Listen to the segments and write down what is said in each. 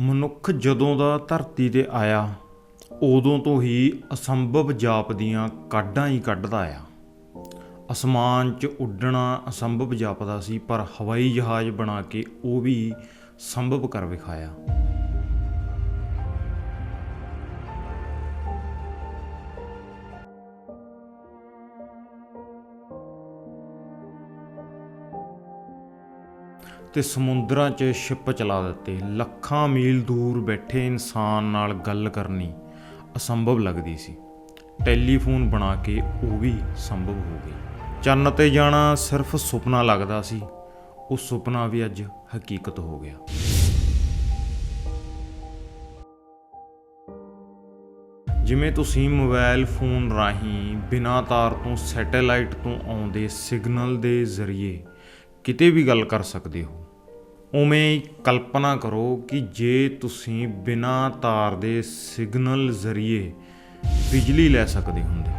ਮਨੁੱਖ ਜਦੋਂ ਦਾ ਧਰਤੀ ਤੇ ਆਇਆ, ਉਦੋਂ ਤੋਂ ਹੀ ਅਸੰਭਵ ਜਾਪ ਦੀਆਂ ਕਾਢਾਂ ਹੀ ਕੱਢਦਾ ਆ। ਅਸਮਾਨ 'ਚ ਉੱਡਣਾ ਅਸੰਭਵ ਜਾਪਦਾ ਸੀ, ਪਰ ਹਵਾਈ ਜਹਾਜ਼ ਬਣਾ ਕੇ ਉਹ ਵੀ ਸੰਭਵ ਕਰ ਵਿਖਾਇਆ। ਤੇ ਸਮੁੰਦਰਾਂ 'ਚ ਸ਼ਿਪ ਚਲਾ ਦਿੱਤੇ। ਲੱਖਾਂ ਮੀਲ ਦੂਰ ਬੈਠੇ ਇਨਸਾਨ ਨਾਲ ਗੱਲ ਕਰਨੀ ਅਸੰਭਵ ਲੱਗਦੀ ਸੀ। ਟੈਲੀਫੋਨ ਬਣਾ ਕੇ ਉਹ ਵੀ ਸੰਭਵ ਹੋ ਗਈ। ਚੰਨ ਤੇ ਜਾਣਾ ਸਿਰਫ ਸੁਪਨਾ ਲੱਗਦਾ ਸੀ। ਉਹ ਸੁਪਨਾ ਵੀ ਅੱਜ ਹਕੀਕਤ ਹੋ ਗਿਆ। ਜਿਵੇਂ ਤੁਸੀਂ ਮੋਬਾਈਲ ਫੋਨ ਰਾਹੀਂ ਬਿਨਾਂ ਤਾਰ ਤੋਂ, ਸੈਟੇਲਾਈਟ ਤੋਂ ਆਉਂਦੇ ਸਿਗਨਲ ਦੇ ਜ਼ਰੀਏ ਕਿਤੇ ਵੀ ਗੱਲ ਕਰ ਸਕਦੇ ਹੋ ਉਵੇਂ ਕਲਪਨਾ ਕਰੋ ਕਿ ਜੇ ਤੁਸੀਂ ਬਿਨਾਂ ਤਾਰ ਦੇ ਸਿਗਨਲ ਜ਼ਰੀਏ ਬਿਜਲੀ ਲੈ ਸਕਦੇ ਹੁੰਦੇ।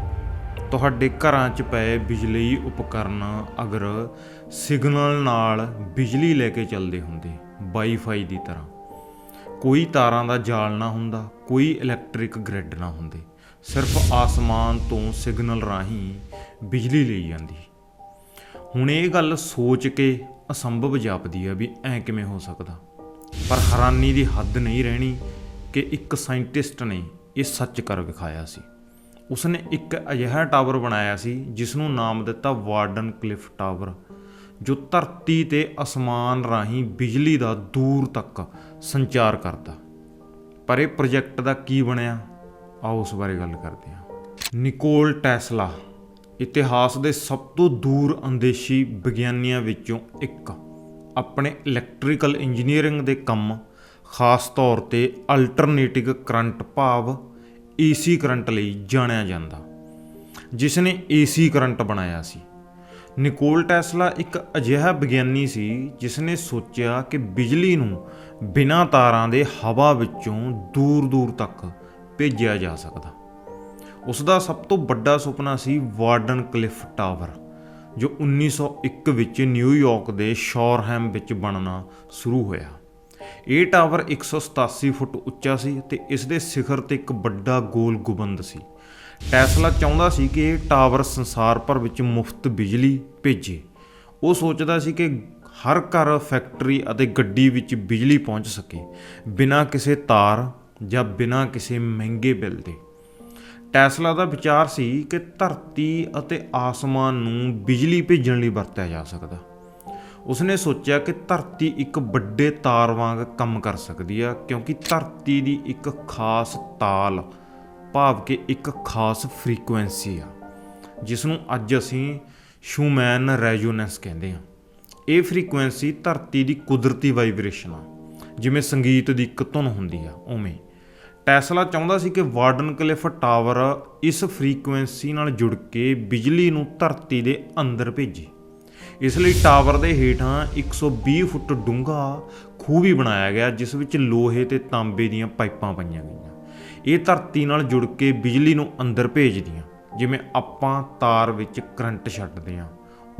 ਤੁਹਾਡੇ ਘਰਾਂ 'ਚ ਪਏ ਬਿਜਲੀ ਉਪਕਰਨ ਅਗਰ ਸਿਗਨਲ ਨਾਲ ਬਿਜਲੀ ਲੈ ਕੇ ਚੱਲਦੇ ਹੁੰਦੇ ਵਾਈਫਾਈ ਦੀ ਤਰ੍ਹਾਂ, ਕੋਈ ਤਾਰਾਂ ਦਾ ਜਾਲ ਨਾ ਹੁੰਦਾ, ਕੋਈ ਇਲੈਕਟ੍ਰਿਕ ਗ੍ਰਿਡ ਨਾ ਹੁੰਦੇ, ਸਿਰਫ ਆਸਮਾਨ ਤੋਂ ਸਿਗਨਲ ਰਾਹੀਂ ਬਿਜਲੀ ਲਈ ਜਾਂਦੀ। ਹੁਣ ਇਹ ਗੱਲ ਸੋਚ ਕੇ ਅਸੰਭਵ ਜਾਪਦੀ ਆ ਵੀ ਐ ਕਿਵੇਂ ਹੋ ਸਕਦਾ। ਪਰ ਹੈਰਾਨੀ ਦੀ ਹੱਦ ਨਹੀਂ ਰਹਿਣੀ ਕਿ ਇੱਕ ਸਾਇੰਟਿਸਟ ਨੇ ਇਹ ਸੱਚ ਕਰ ਵਿਖਾਇਆ ਸੀ। ਉਸਨੇ ਇੱਕ ਅਜਿਹਾ ਟਾਵਰ ਬਣਾਇਆ ਸੀ ਜਿਸ ਨੂੰ ਨਾਮ ਦਿੱਤਾ ਵਾਰਡਨ ਕਲਿਫ ਟਾਵਰ, ਜੋ ਧਰਤੀ ਤੇ ਅਸਮਾਨ ਰਾਹੀਂ ਬਿਜਲੀ ਦਾ ਦੂਰ ਤੱਕ ਸੰਚਾਰ ਕਰਦਾ। ਪਰ ਇਹ ਪ੍ਰੋਜੈਕਟ ਦਾ ਕੀ ਬਣਿਆ? ਆਓ ਉਸ ਬਾਰੇ ਗੱਲ ਕਰਦੇ ਹਾਂ। Nikola Tesla. ਇਤਿਹਾਸ ਦੇ ਸਭ ਤੋਂ ਦੂਰ ਅੰਦੇਸ਼ੀ ਵਿਗਿਆਨੀਆਂ ਵਿੱਚੋਂ ਇੱਕ। ਆਪਣੇ ਇਲੈਕਟ੍ਰੀਕਲ ਇੰਜੀਨੀਅਰਿੰਗ ਦੇ ਕੰਮ, ਖਾਸ ਤੌਰ ਤੇ ਅਲਟਰਨੇਟਿਵ ਕਰੰਟ ਭਾਵ ਏਸੀ ਕਰੰਟ ਲਈ ਜਾਣਿਆ ਜਾਂਦਾ। ਜਿਸ ਨੇ ਏਸੀ ਕਰੰਟ ਬਣਾਇਆ ਸੀ। ਨਿਕੋਲ ਟੈਸਲਾ ਇੱਕ ਅਜਿਹਾ ਵਿਗਿਆਨੀ ਸੀ ਜਿਸ ਨੇ ਸੋਚਿਆ ਕਿ ਬਿਜਲੀ ਨੂੰ ਬਿਨਾਂ ਤਾਰਾਂ ਦੇ ਹਵਾ ਵਿੱਚੋਂ ਦੂਰ-ਦੂਰ ਤੱਕ ਭੇਜਿਆ ਜਾ ਸਕਦਾ। ਉਸ ਦਾ ਸਭ ਤੋਂ ਵੱਡਾ ਸੁਪਨਾ ਸੀ ਵਾਰਡਨ ਕਲਿਫ ਟਾਵਰ, ਜੋ 1901 ਵਿੱਚ ਨਿਊਯਾਰਕ ਦੇ ਸ਼ੋਰਹੈਮ ਵਿੱਚ ਬਣਨਾ ਸ਼ੁਰੂ ਹੋਇਆ। ਇਹ ਟਾਵਰ 187 ਫੁੱਟ ਉੱਚਾ ਸੀ ਤੇ ਇਸ ਦੇ ਸਿਖਰ ਤੇ ਇੱਕ ਵੱਡਾ ਗੋਲ ਗੁੰਬਦ ਸੀ। ਟੈਸਲਾ ਚਾਹੁੰਦਾ ਸੀ ਕਿ ਇਹ ਟਾਵਰ ਸੰਸਾਰ ਭਰ ਵਿੱਚ ਮੁਫਤ ਬਿਜਲੀ ਭੇਜੇ। ਉਹ ਸੋਚਦਾ ਸੀ ਕਿ ਹਰ ਘਰ, ਫੈਕਟਰੀ ਅਤੇ ਗੱਡੀ ਵਿੱਚ ਬਿਜਲੀ ਪਹੁੰਚ ਸਕੇ ਬਿਨਾਂ ਕਿਸੇ ਤਾਰ ਜਾਂ ਬਿਨਾਂ ਕਿਸੇ ਮਹਿੰਗੇ ਬਿੱਲ ਦੇ। ਟੈਸਲਾ ਦਾ ਵਿਚਾਰ ਸੀ ਕਿ ਧਰਤੀ ਅਤੇ ਆਸਮਾਨ ਨੂੰ ਬਿਜਲੀ ਭੇਜਣ ਲਈ ਵਰਤਿਆ ਜਾ ਸਕਦਾ। ਉਸਨੇ ਸੋਚਿਆ ਕਿ ਧਰਤੀ ਇੱਕ ਵੱਡੇ ਤਾਰ ਵਾਂਗ ਕੰਮ ਕਰ ਸਕਦੀ ਆ, ਕਿਉਂਕਿ ਧਰਤੀ ਦੀ ਇੱਕ ਖਾਸ ਤਾਲ ਭਾਵ ਕਿ ਇੱਕ ਖਾਸ ਫ੍ਰੀਕੁਐਂਸੀ ਆ ਜਿਸ ਨੂੰ ਅੱਜ ਅਸੀਂ ਸ਼ੂਮੈਨ ਰੈਜ਼ੋਨੈਂਸ ਕਹਿੰਦੇ ਆ। ਇਹ ਫ੍ਰੀਕੁਐਂਸੀ ਧਰਤੀ ਦੀ ਕੁਦਰਤੀ ਵਾਈਬ੍ਰੇਸ਼ਨ ਆ, ਜਿਵੇਂ ਸੰਗੀਤ ਦੀ ਇੱਕ ਧੁਨ ਹੁੰਦੀ ਆ, ਉਵੇਂ। ਟੈਸਲਾ ਚਾਹੁੰਦਾ ਸੀ ਕਿ ਵਾਰਡਨ ਕਲਿਫ ਟਾਵਰ ਇਸ ਫ੍ਰੀਕੁਐਂਸੀ ਨਾਲ ਜੁੜ ਕੇ ਬਿਜਲੀ ਨੂੰ ਧਰਤੀ ਦੇ ਅੰਦਰ ਭੇਜੇ। ਇਸ ਲਈ ਟਾਵਰ ਦੇ ਹੇਠਾਂ 120 ਫੁੱਟ ਡੂੰਘਾ ਖੂਹ ਵੀ ਬਣਾਇਆ ਗਿਆ, ਜਿਸ ਵਿੱਚ ਲੋਹੇ ਤੇ ਤਾਂਬੇ ਦੀਆਂ ਪਾਈਪਾਂ ਪਾਈਆਂ ਗਈਆਂ। ਇਹ ਧਰਤੀ ਨਾਲ ਜੁੜ ਕੇ ਬਿਜਲੀ ਨੂੰ ਅੰਦਰ ਭੇਜਦੀਆਂ, ਜਿਵੇਂ ਆਪਾਂ ਤਾਰ ਵਿੱਚ ਕਰੰਟ ਛੱਡਦੇ ਹਾਂ,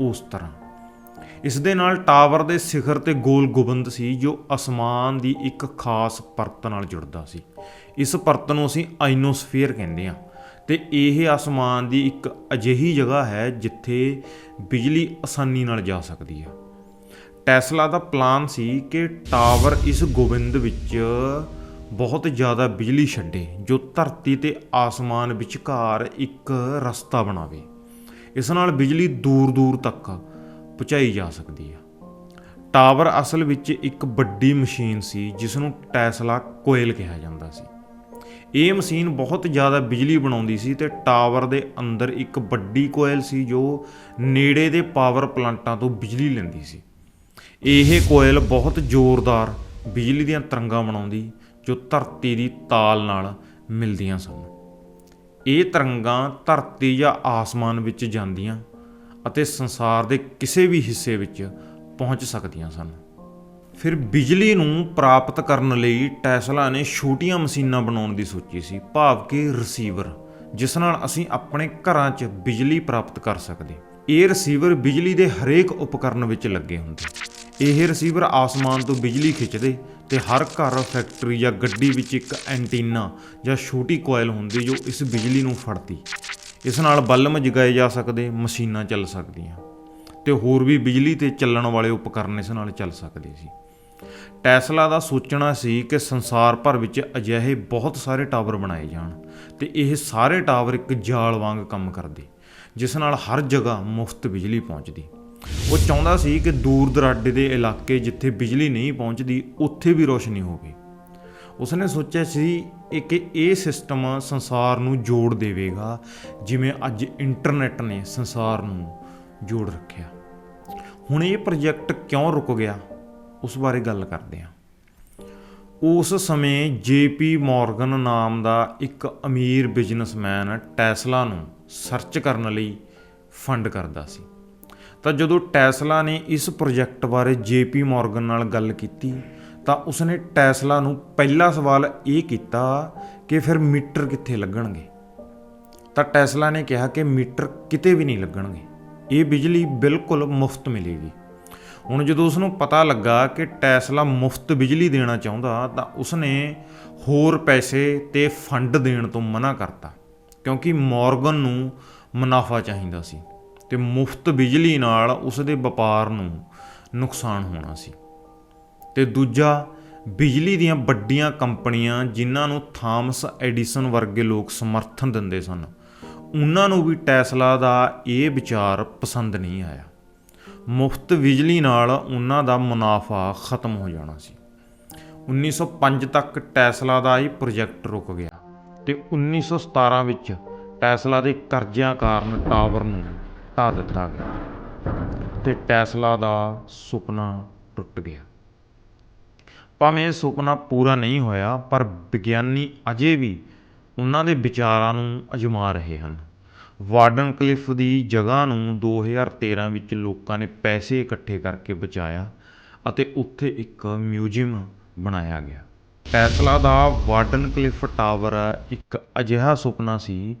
ਉਸ ਤਰ੍ਹਾਂ। ਇਸ ਦੇ ਨਾਲ ਟਾਵਰ ਦੇ ਸਿਖਰ ਤੇ ਗੋਲ ਗੁੰਬਦ ਸੀ, ਜੋ ਅਸਮਾਨ ਦੀ ਇੱਕ ਖਾਸ ਪਰਤ ਨਾਲ ਜੁੜਦਾ ਸੀ। ਇਸ ਪਰਤ ਨੂੰ ਅਸੀਂ ਆਇਨੋਸਫੀਅਰ ਕਹਿੰਦੇ ਹਾਂ। ਤੇ ਇਹ ਅਸਮਾਨ ਦੀ ਇੱਕ ਅਜਿਹੀ ਜਗ੍ਹਾ ਹੈ ਜਿੱਥੇ ਬਿਜਲੀ ਆਸਾਨੀ ਨਾਲ ਜਾ ਸਕਦੀ ਹੈ। ਟੈਸਲਾ ਦਾ ਪਲਾਨ ਸੀ ਕਿ ਟਾਵਰ ਇਸ ਗੋਬਿੰਦ ਵਿੱਚ ਬਹੁਤ ਜ਼ਿਆਦਾ ਬਿਜਲੀ ਛੱਡੇ, ਜੋ ਧਰਤੀ ਤੇ ਆਸਮਾਨ ਵਿਚਕਾਰ ਇੱਕ ਰਸਤਾ ਬਣਾਵੇ। ਇਸ ਨਾਲ ਬਿਜਲੀ ਦੂਰ-ਦੂਰ ਤੱਕ ਪਹੁੰਚਾਈ ਜਾ ਸਕਦੀ ਹੈ। ਟਾਵਰ ਅਸਲ ਵਿੱਚ ਇੱਕ ਵੱਡੀ ਮਸ਼ੀਨ ਸੀ ਜਿਸ ਨੂੰ ਟੈਸਲਾ ਕੋਇਲ ਕਿਹਾ ਜਾਂਦਾ ਸੀ। ਇਹ ਮਸ਼ੀਨ ਬਹੁਤ ਜ਼ਿਆਦਾ ਬਿਜਲੀ ਬਣਾਉਂਦੀ ਸੀ ਤੇ ਟਾਵਰ ਦੇ ਅੰਦਰ ਇੱਕ ਵੱਡੀ ਕੋਇਲ ਸੀ ਜੋ ਨੇੜੇ ਦੇ ਪਾਵਰ ਪਲਾਂਟਾਂ ਤੋਂ ਬਿਜਲੀ ਲੈਂਦੀ ਸੀ। ਇਹ ਕੋਇਲ ਬਹੁਤ ਜ਼ੋਰਦਾਰ ਬਿਜਲੀ ਦੀਆਂ ਤਰੰਗਾਂ ਬਣਾਉਂਦੀ, ਜੋ ਧਰਤੀ ਦੀ ਤਾਲ ਨਾਲ ਮਿਲਦੀਆਂ ਸਨ। ਇਹ ਤਰੰਗਾਂ ਧਰਤੀ ਜਾਂ ਆਸਮਾਨ ਵਿੱਚ ਜਾਂਦੀਆਂ ਅਤੇ ਸੰਸਾਰ ਦੇ ਕਿਸੇ ਵੀ ਹਿੱਸੇ ਵਿੱਚ ਪਹੁੰਚ ਸਕਦੀਆਂ ਸਨ। ਫਿਰ ਬਿਜਲੀ ਨੂੰ ਪ੍ਰਾਪਤ ਕਰਨ ਲਈ ਟੈਸਲਾ ਨੇ ਛੋਟੀਆਂ ਮਸ਼ੀਨਾਂ ਬਣਾਉਣ ਦੀ ਸੋਚੀ ਸੀ, ਭਾਵ ਕਿ ਰਿਸੀਵਰ ਜਿਸ ਨਾਲ ਅਸੀਂ ਆਪਣੇ ਘਰਾਂ 'ਚ ਬਿਜਲੀ ਪ੍ਰਾਪਤ ਕਰ ਸਕਦੇ। ਇਹ ਰਿਸੀਵਰ ਬਿਜਲੀ ਦੇ ਹਰੇਕ ਉਪਕਰਨ ਵਿੱਚ ਲੱਗੇ ਹੁੰਦੇ। ਇਹ ਰਿਸੀਵਰ ਆਸਮਾਨ ਤੋਂ ਬਿਜਲੀ ਖਿੱਚਦੇ ਤੇ ਹਰ ਘਰ, ਫੈਕਟਰੀ ਜਾਂ ਗੱਡੀ ਵਿੱਚ ਇੱਕ ਐਂਟੀਨਾ ਜਾਂ ਛੋਟੀ ਕੋਇਲ ਹੁੰਦੀ ਜੋ ਇਸ ਬਿਜਲੀ ਨੂੰ ਫੜਦੀ। ਇਸ ਨਾਲ ਬਲਬ ਜਗਾਏ ਜਾ ਸਕਦੇ, ਮਸ਼ੀਨਾਂ ਚੱਲ ਸਕਦੀਆਂ। ਤੇ ਹੋਰ ਵੀ ਬਿਜਲੀ ਤੇ ਚੱਲਣ ਵਾਲੇ ਉਪਕਰਨ ਇਸ ਨਾਲ ਚੱਲ ਸਕਦੇ ਸੀ। ਟੈਸਲਾ ਦਾ ਸੋਚਣਾ ਸੀ ਕਿ ਸੰਸਾਰ ਭਰ ਵਿੱਚ ਅਜਿਹੇ ਬਹੁਤ ਸਾਰੇ ਟਾਵਰ ਬਣਾਏ ਜਾਣ ਤੇ ਇਹ ਸਾਰੇ ਟਾਵਰ ਇੱਕ ਜਾਲ ਵਾਂਗ ਕੰਮ ਕਰਦੇ, ਜਿਸ ਨਾਲ ਹਰ ਜਗ੍ਹਾ ਮੁਫਤ ਬਿਜਲੀ ਪਹੁੰਚਦੀ। ਉਹ ਚਾਹੁੰਦਾ ਸੀ ਕਿ ਦੂਰ ਦਰਾਡੇ ਦੇ ਇਲਾਕੇ ਜਿੱਥੇ ਬਿਜਲੀ ਨਹੀਂ ਪਹੁੰਚਦੀ, ਉੱਥੇ ਵੀ ਰੋਸ਼ਨੀ ਹੋਵੇ। ਉਸਨੇ ਸੋਚਿਆ ਸੀ ਇਹ ਕਿ ਇਹ ਸਿਸਟਮ ਸੰਸਾਰ ਨੂੰ ਜੋੜ ਦੇਵੇਗਾ, ਜਿਵੇਂ ਅੱਜ ਇੰਟਰਨੈਟ ਨੇ ਸੰਸਾਰ ਨੂੰ ਜੋੜ ਰੱਖਿਆ। ਹੁਣ ਇਹ ਪ੍ਰੋਜੈਕਟ ਕਿਉਂ ਰੁਕ ਗਿਆ? ਉਸ ਬਾਰੇ ਗੱਲ ਕਰਦੇ ਹਾਂ। ਉਸ ਸਮੇਂ ਜੇਪੀ ਮਾਰਗਨ ਨਾਮ ਦਾ ਇੱਕ ਅਮੀਰ ਬਿਜ਼ਨਸਮੈਨ ਟੈਸਲਾ ਨੂੰ ਸਰਚ ਕਰਨ ਲਈ ਫੰਡ ਕਰਦਾ ਸੀ। ਤਾਂ ਜਦੋਂ ਟੈਸਲਾ ਨੇ ਇਸ ਪ੍ਰੋਜੈਕਟ ਬਾਰੇ ਜੇਪੀ ਮਾਰਗਨ ਨਾਲ ਗੱਲ ਕੀਤੀ, ਤਾਂ ਉਸਨੇ ਟੈਸਲਾ ਨੂੰ ਪਹਿਲਾ ਸਵਾਲ ਇਹ ਕੀਤਾ ਕਿ ਫਿਰ ਮੀਟਰ ਕਿੱਥੇ ਲੱਗਣਗੇ? ਤਾਂ ਟੈਸਲਾ ਨੇ ਕਿਹਾ ਕਿ ਮੀਟਰ ਕਿਤੇ ਵੀ ਨਹੀਂ ਲੱਗਣਗੇ। ਇਹ ਬਿਜਲੀ ਬਿਲਕੁਲ ਮੁਫਤ ਮਿਲੇਗੀ। ਹੁਣ ਜਦੋਂ ਉਸ ਨੂੰ ਪਤਾ ਲੱਗਾ ਕਿ ਟੈਸਲਾ ਮੁਫਤ ਬਿਜਲੀ ਦੇਣਾ ਚਾਹੁੰਦਾ, ਤਾਂ ਉਸਨੇ ਹੋਰ ਪੈਸੇ ਤੇ ਫੰਡ ਦੇਣ ਤੋਂ ਮਨਾ ਕਰਤਾ, ਕਿਉਂਕਿ ਮਾਰਗਨ ਨੂੰ ਮੁਨਾਫਾ ਚਾਹੀਦਾ ਸੀ ਤੇ ਮੁਫਤ ਬਿਜਲੀ ਨਾਲ ਉਸ ਦੇ ਵਪਾਰ ਨੂੰ ਨੁਕਸਾਨ ਹੋਣਾ ਸੀ। ਤੇ ਦੂਜਾ, ਬਿਜਲੀ ਦੀਆਂ ਵੱਡੀਆਂ ਕੰਪਨੀਆਂ ਜਿਨ੍ਹਾਂ ਨੂੰ ਥਾਮਸ ਐਡੀਸਨ ਵਰਗੇ ਲੋਕ ਸਮਰਥਨ ਦਿੰਦੇ ਸਨ ਉਹਨਾਂ ਨੂੰ ਵੀ ਟੈਸਲਾ ਦਾ ਇਹ ਵਿਚਾਰ ਪਸੰਦ ਨਹੀਂ ਆਇਆ। ਮੁਫਤ ਬਿਜਲੀ ਨਾਲ ਉਹਨਾਂ ਦਾ ਮੁਨਾਫਾ ਖਤਮ ਹੋ ਜਾਣਾ ਸੀ। 1905 ਤੱਕ ਟੈਸਲਾ ਦਾ ਇਹ ਪ੍ਰੋਜੈਕਟ ਰੁਕ ਗਿਆ ਤੇ 1917 ਵਿੱਚ ਟੈਸਲਾ ਦੇ ਕਰਜ਼ਿਆਂ ਕਾਰਨ ਟਾਵਰ ਨੂੰ ਢਾ ਦਿੱਤਾ ਗਿਆ ਤੇ ਟੈਸਲਾ ਦਾ ਸੁਪਨਾ ਟੁੱਟ ਗਿਆ। ਭਾਵੇਂ ਇਹ ਸੁਪਨਾ ਪੂਰਾ ਨਹੀਂ ਹੋਇਆ, ਪਰ ਵਿਗਿਆਨੀ ਅਜੇ ਵੀ ਉਹਨਾਂ ਦੇ ਵਿਚਾਰਾਂ ਨੂੰ ਅਜਮਾ ਰਹੇ ਹਨ। ਵਾਰਡਨ ਕਲਿਫ ਦੀ ਜਗ੍ਹਾ ਨੂੰ 2013 ਵਿੱਚ ਲੋਕਾਂ ਨੇ ਪੈਸੇ ਇਕੱਠੇ ਕਰਕੇ ਬਚਾਇਆ ਅਤੇ ਉੱਥੇ ਇੱਕ ਮਿਊਜ਼ੀਅਮ ਬਣਾਇਆ ਗਿਆ। ਟੈਸਲਾ ਦਾ ਵਾਰਡਨ ਕਲਿਫ ਟਾਵਰ ਇੱਕ ਅਜਿਹਾ ਸੁਪਨਾ ਸੀ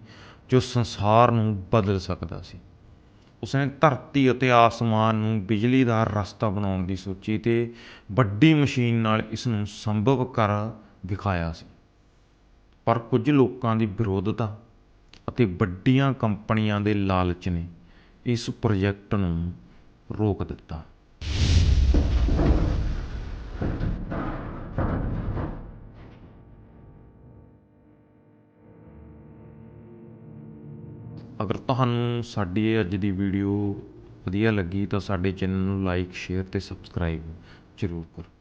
ਜੋ ਸੰਸਾਰ ਨੂੰ ਬਦਲ ਸਕਦਾ ਸੀ। ਉਸਨੇ ਧਰਤੀ ਅਤੇ ਆਸਮਾਨ ਨੂੰ ਬਿਜਲੀ ਦਾ ਰਸਤਾ ਬਣਾਉਣ ਦੀ ਸੋਚੀ ਅਤੇ ਵੱਡੀ ਮਸ਼ੀਨ ਨਾਲ ਇਸ ਨੂੰ ਸੰਭਵ ਕਰ ਵਿਖਾਇਆ ਸੀ। ਪਰ ਕੁਝ ਲੋਕਾਂ ਦੀ ਵਿਰੋਧਤਾ ਅਤੇ ਵੱਡੀਆਂ ਕੰਪਨੀਆਂ ਦੇ ਲਾਲਚ ਨੇ ਇਸ ਪ੍ਰੋਜੈਕਟ ਨੂੰ ਰੋਕ ਦਿੱਤਾ। ਅਗਰ ਤੁਹਾਨੂੰ ਸਾਡੀ ਇਹ ਅੱਜ ਦੀ ਵੀਡੀਓ ਵਧੀਆ ਲੱਗੀ ਤਾਂ ਸਾਡੇ ਚੈਨਲ ਨੂੰ ਲਾਈਕ, ਸ਼ੇਅਰ ਅਤੇ ਸਬਸਕ੍ਰਾਈਬ ਜ਼ਰੂਰ ਕਰੋ।